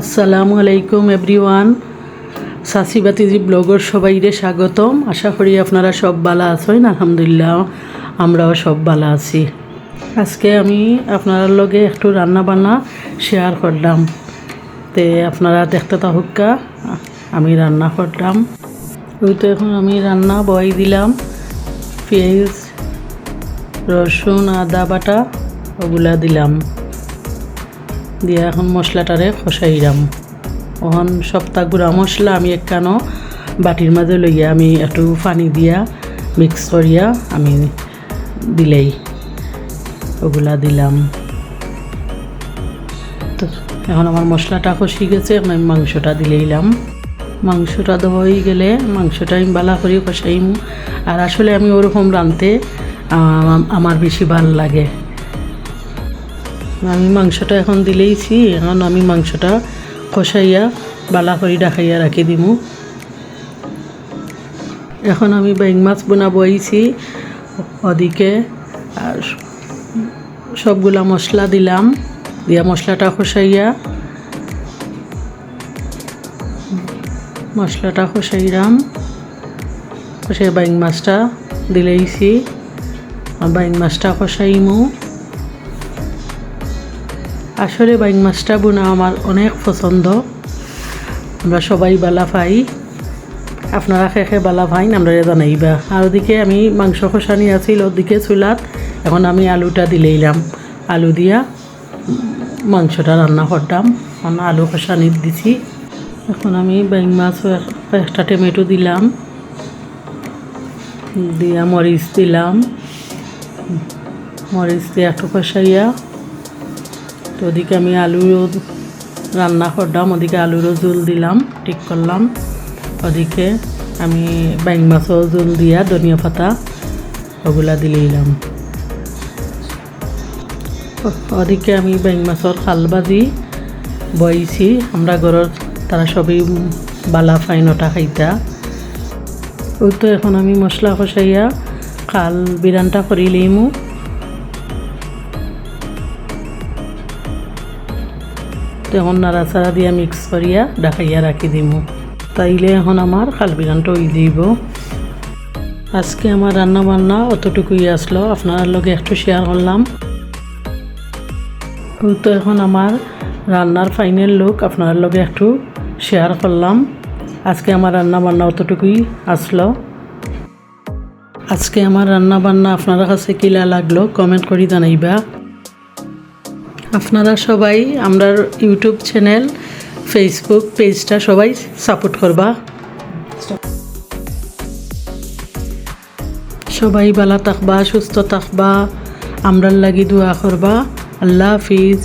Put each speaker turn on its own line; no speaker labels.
আসসালামু আলাইকুম, এভরিওয়ান। সাসি বাতিজি ব্লগর সবাইরে স্বাগতম। আশা করি আপনারা সব ভালো আছেন, আলহামদুলিল্লাহ, আমরাও সব ভালো আছি। আজকে আমি আপনার লগে একটু রান্না বান্না শেয়ার করলাম। তে আপনারা দেখতে থাকুকা আমি রান্না করলাম। ওই তো এখন আমি রান্না বই দিলাম। পেঁয়াজ, রসুন, আদা বাটা, ওগুলা দিলাম। দিয়ে এখন মশলাটারে খসাইরাম ওখান সপ্তাহ গুঁড়া মশলা আমি একখানো বাটির মাঝে লইয়া আমি একটু পানি দিয়া মিক্স করিয়া আমি দিলেই ওগুলা দিলাম। তো এখন আমার মশলাটা খসি গেছে আমি মাংসটা দিলেইলাম মাংসটা হয়ে গেলে মাংসটা আমি বালা করে কষাইম আর আসলে আমি ওরকম রাঁধতে আম- আমার বেশি ভালো লাগে। আমি মাংসটা এখন দিলেইছি, এখন আমি মাংসটা কষাইয়া, বালা করে ডাকাইয়া রাখি দিমু। এখন আমি বাইং মাছ বোনাবো আইছি, ওদিকে আর সবগুলা মশলা দিলাম, দিয়া মশলাটা কষাইয়া, মশলাটা কষাইরাম কষাই বাইং মাছটা দিলেইছি বাইং মাছটা কষাইমু। আসলে বাইং মাছটা বোনা আমার অনেক পছন্দ। আমরা সবাই বালা পাই আপনারা খেয়ে বালা পাইন আমরা জানাইবা। আর ওদিকে আমি মাংস কষানি আছিল ওদিকে চুলাত। এখন আমি আলুটা দিলেইলাম আলু দিয়া মাংসটা রান্না করতাম। এখন আলু কষানি দিছি। এখন আমি বাইং মাছ একটা টমেটো দিলাম। দিয়া মরিচ দিলাম। মরিচ দিয়ে একটু কষাইয়া তো ওদিকে আমি আলুরও রান্না করলাম, ওদিকে আলুরও জোল দিলাম, ঠিক করলাম। ওদিকে আমি বাইং মাছও জোল দিয়া ধনিয়া পাতা ওগুলা দিলাম। ওদিকে আমি বাইং মাছর খাল ভাজি বইছি, আমরা ঘরের তারা সবই বালা ফাইনটা খাইতা। ওই তো এখন আমি মশলা কষাইয়া খাল বিরানটা করিলেইমু। তখন নাড়াচাড়া দিয়া মিক্স করিয়া ডাকাইয়া রাখি দিমু। তাইলে এখন আমার খাল বিরানটা হয়ে যাইব। আজকে আমার রান্না বান্না অতটুকুই আসলো। আপনার লগে একটু শেয়ার করলাম। তো এখন আমার রান্নার ফাইনাল লুক আপনার লগে একটু শেয়ার করলাম। আজকে আমার রান্না বান্না অতটুকুই আসলো। আজকে আমার রান্না বান্না আপনার কাছে কিলা লাগল কমেন্ট করে জানাইবা। আপনারা সবাই আমরা ইউটিউব চ্যানেল ফেসবুক পেজটা সবাই সাপোর্ট করবা। সবাই ভালো থাকবা, সুস্থ থাকবা। আমরার লাগি দোয়া করবা। আল্লাহ হাফিজ।